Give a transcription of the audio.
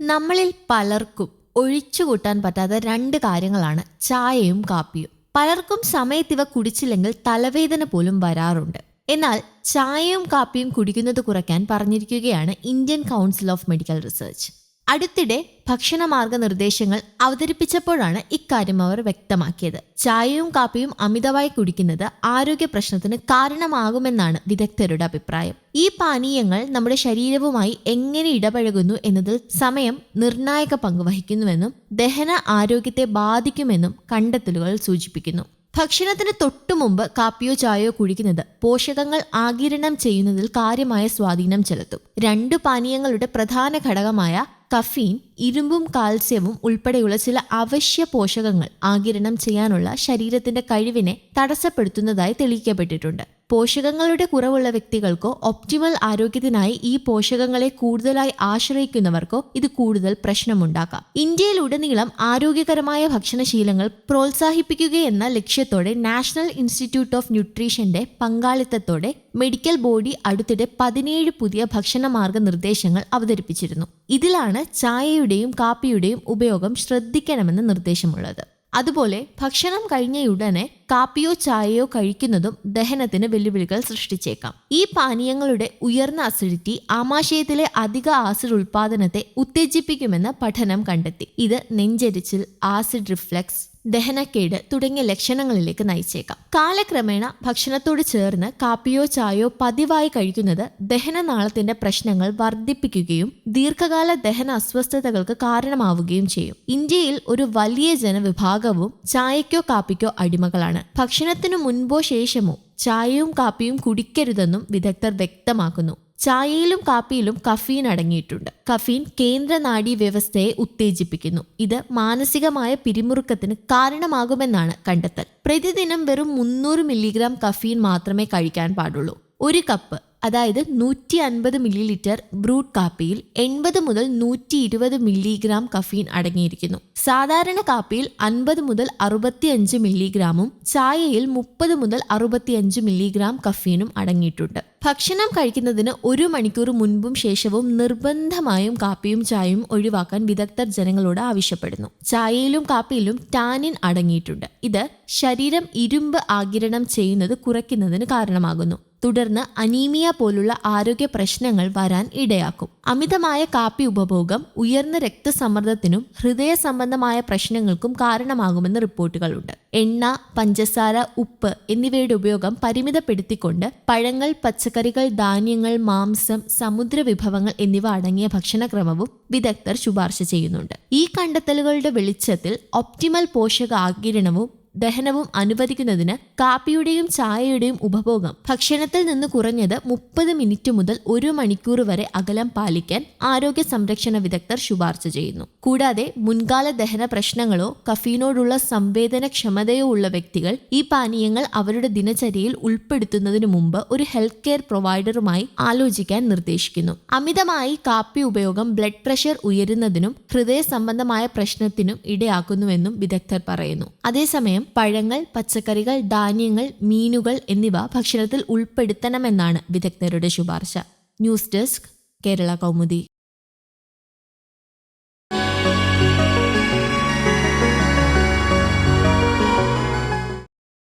നമ്മളിൽ പലർക്കും ഒഴിച്ചുകൂട്ടാൻ പറ്റാത്ത രണ്ട് കാര്യങ്ങളാണ് ചായയും കാപ്പിയും. പലർക്കും സമയത്ത് ഇവ കുടിച്ചില്ലെങ്കിൽ തലവേദന പോലും വരാറുണ്ട്. എന്നാൽ ചായയും കാപ്പിയും കുടിക്കുന്നത് കുറയ്ക്കാൻ പറഞ്ഞിരിക്കുകയാണ് Indian council of medical research. അടുത്തിടെ ഭക്ഷണ മാർഗനിർദ്ദേശങ്ങൾ അവതരിപ്പിച്ചപ്പോഴാണ് ഇക്കാര്യം അവർ വ്യക്തമാക്കിയത്. ചായയും കാപ്പിയും അമിതമായി കുടിക്കുന്നത് ആരോഗ്യ പ്രശ്നത്തിന് കാരണമാകുമെന്നാണ് വിദഗ്ധരുടെ അഭിപ്രായം. ഈ പാനീയങ്ങൾ നമ്മുടെ ശരീരവുമായി എങ്ങനെ ഇടപഴകുന്നു എന്നതിൽ സമയം നിർണായക പങ്ക് വഹിക്കുന്നുവെന്നും ദഹന ആരോഗ്യത്തെ ബാധിക്കുമെന്നും കണ്ടെത്തലുകൾ സൂചിപ്പിക്കുന്നു. ഭക്ഷണത്തിന് തൊട്ടു മുമ്പ് കാപ്പിയോ ചായയോ കുടിക്കുന്നത് പോഷകങ്ങൾ ആകിരണം ചെയ്യുന്നതിൽ കാര്യമായ സ്വാധീനം ചെലുത്തും. രണ്ടു പാനീയങ്ങളുടെ പ്രധാന ഘടകമായ കഫീൻ ഇരുമ്പും കാൽസ്യവും ഉൾപ്പെടെയുള്ള ചില അവശ്യ പോഷകങ്ങൾ ആകിരണം ചെയ്യാനുള്ള ശരീരത്തിന്റെ കഴിവിനെ തടസ്സപ്പെടുത്തുന്നതായി തെളിയിക്കപ്പെട്ടിട്ടുണ്ട്. പോഷകങ്ങളുടെ കുറവുള്ള വ്യക്തികൾക്കോ ഒപ്റ്റിമൽ ആരോഗ്യത്തിനായി ഈ പോഷകങ്ങളെ കൂടുതലായി ആശ്രയിക്കുന്നവർക്കോ ഇത് കൂടുതൽ പ്രശ്നമുണ്ടാക്കാം. ഇന്ത്യയിലുടനീളം ആരോഗ്യകരമായ ഭക്ഷണശീലങ്ങൾ പ്രോത്സാഹിപ്പിക്കുകയെന്ന ലക്ഷ്യത്തോടെ നാഷണൽ ഇൻസ്റ്റിറ്റ്യൂട്ട് ഓഫ് ന്യൂട്രീഷന്റെ പങ്കാളിത്തത്തോടെ മെഡിക്കൽ ബോഡി അടുത്തിടെ പതിനേഴ് പുതിയ ഭക്ഷണ മാർഗനിർദ്ദേശങ്ങൾ അവതരിപ്പിച്ചിരുന്നു. ഇതിലാണ് ചായയുടെയും കാപ്പിയുടെയും ഉപയോഗം ശ്രദ്ധിക്കണമെന്ന് നിർദ്ദേശമുള്ളത്. അതുപോലെ ഭക്ഷണം കഴിഞ്ഞയുടനെ കാപ്പിയോ ചായയോ കഴിക്കുന്നതും ദഹനത്തിന് വെല്ലുവിളികൾ സൃഷ്ടിച്ചേക്കാം. ഈ പാനീയങ്ങളുടെ ഉയർന്ന അസിഡിറ്റി ആമാശയത്തിലെ അധിക ആസിഡ് ഉൽപാദനത്തെ ഉത്തേജിപ്പിക്കുമെന്ന് പഠനം കണ്ടെത്തി. ഇത് നെഞ്ചരിച്ചിൽ ആസിഡ് റിഫ്ലക്സ് ദഹനക്കേട് തുടങ്ങിയ ലക്ഷണങ്ങളിലേക്ക് നയിച്ചേക്കാം. കാലക്രമേണ ഭക്ഷണത്തോട് ചേർന്ന് കാപ്പിയോ ചായയോ പതിവായി കഴിക്കുന്നത് ദഹനനാളത്തിന്റെ പ്രശ്നങ്ങൾ വർദ്ധിപ്പിക്കുകയും ദീർഘകാല ദഹന അസ്വസ്ഥതകൾക്ക് കാരണമാവുകയും ചെയ്യും. ഇന്ത്യയിൽ ഒരു വലിയ ജനവിഭാഗവും ചായയ്ക്കോ കാപ്പിക്കോ അടിമകളാണ്. ഭക്ഷണത്തിനു മുൻപോ ശേഷമോ ചായയും കാപ്പിയും കുടിക്കരുതെന്നും വിദഗ്ധർ വ്യക്തമാക്കുന്നു. ചായയിലും കാപ്പിയിലും കഫീൻ അടങ്ങിയിട്ടുണ്ട്. കഫീൻ കേന്ദ്ര നാഡീ വ്യവസ്ഥയെ ഉത്തേജിപ്പിക്കുന്നു. ഇത് മാനസികമായ പിരിമുറുക്കത്തിന് കാരണമാകുമെന്നാണ് കണ്ടെത്തൽ. പ്രതിദിനം വെറും മുന്നൂറ് മില്ലിഗ്രാം കഫീൻ മാത്രമേ കഴിക്കാൻ പാടുള്ളൂ. ഒരു കപ്പ് അതായത് നൂറ്റി അൻപത് മില്ലി ലിറ്റർ ബ്രൂട്ട് കാപ്പിയിൽ എൺപത് മുതൽ നൂറ്റി ഇരുപത് മില്ലിഗ്രാം കഫീൻ അടങ്ങിയിരിക്കുന്നു. സാധാരണ കാപ്പിയിൽ അൻപത് മുതൽ അറുപത്തിയഞ്ച് മില്ലിഗ്രാമും ചായയിൽ മുപ്പത് മുതൽ അറുപത്തിയഞ്ച് മില്ലിഗ്രാം കഫീനും അടങ്ങിയിട്ടുണ്ട്. ഭക്ഷണം കഴിക്കുന്നതിന് ഒരു മണിക്കൂർ മുൻപും ശേഷവും നിർബന്ധമായും കാപ്പിയും ചായയും ഒഴിവാക്കാൻ വിദഗ്ധർ ജനങ്ങളോട് ആവശ്യപ്പെടുന്നു. ചായയിലും കാപ്പിയിലും ടാനിൻ അടങ്ങിയിട്ടുണ്ട്. ഇത് ശരീരം ഇരുമ്പ് ആകിരണം ചെയ്യുന്നത് കുറയ്ക്കുന്നതിന് കാരണമാകുന്നു. തുടർന്ന് അനീമിയ പോലുള്ള ആരോഗ്യ പ്രശ്നങ്ങൾ വരാൻ ഇടയാക്കും. അമിതമായ കാപ്പി ഉപഭോഗം ഉയർന്ന രക്തസമ്മർദ്ദത്തിനും ഹൃദയ സംബന്ധമായ പ്രശ്നങ്ങൾക്കും കാരണമാകുമെന്ന് റിപ്പോർട്ടുകളുണ്ട് എണ്ണ പഞ്ചസാര ഉപ്പ് എന്നിവയുടെ ഉപയോഗം പരിമിതപ്പെടുത്തിക്കൊണ്ട് പഴങ്ങൾ പച്ചക്കറികൾ ധാന്യങ്ങൾ മാംസം സമുദ്ര വിഭവങ്ങൾ എന്നിവ അടങ്ങിയ ഭക്ഷണക്രമവും വിദഗ്ധർ ശുപാർശ ചെയ്യുന്നുണ്ട്. ഈ കണ്ടെത്തലുകളുടെ വെളിച്ചത്തിൽ ഒപ്റ്റിമൽ പോഷക ആകിരണവും ദഹനവും അനുവദിക്കുന്നതിന് കാപ്പിയുടെയും ചായയുടെയും ഉപഭോഗം ഭക്ഷണത്തിൽ നിന്ന് കുറഞ്ഞത് മുപ്പത് മിനിറ്റ് മുതൽ ഒരു മണിക്കൂർ വരെ അകലം പാലിക്കാൻ ആരോഗ്യ സംരക്ഷണ വിദഗ്ധർ ശുപാർശ ചെയ്യുന്നു. കൂടാതെ മുൻകാല ദഹന പ്രശ്നങ്ങളോ കഫീനോടുള്ള സംവേദനക്ഷമതയോ ഉള്ള വ്യക്തികൾ ഈ പാനീയങ്ങൾ അവരുടെ ദിനചര്യയിൽ ഉൾപ്പെടുത്തുന്നതിന് മുമ്പ് ഒരു ഹെൽത്ത് കെയർ പ്രൊവൈഡറുമായി ആലോചിക്കാൻ നിർദ്ദേശിക്കുന്നു. അമിതമായി കാപ്പി ഉപയോഗം ബ്ലഡ് പ്രഷർ ഉയരുന്നതിനും ഹൃദയ സംബന്ധമായ പ്രശ്നത്തിനും ഇടയാക്കുന്നുവെന്നും വിദഗ്ധർ പറയുന്നു. അതേസമയം പഴങ്ങൾ പച്ചക്കറികൾ ധാന്യങ്ങൾ മീനുകൾ എന്നിവ ഭക്ഷണത്തിൽ ഉൾപ്പെടുത്തണമെന്നാണ് വിദഗ്ധരുടെ ശുപാർശ. News desk Kerala Kaumudi.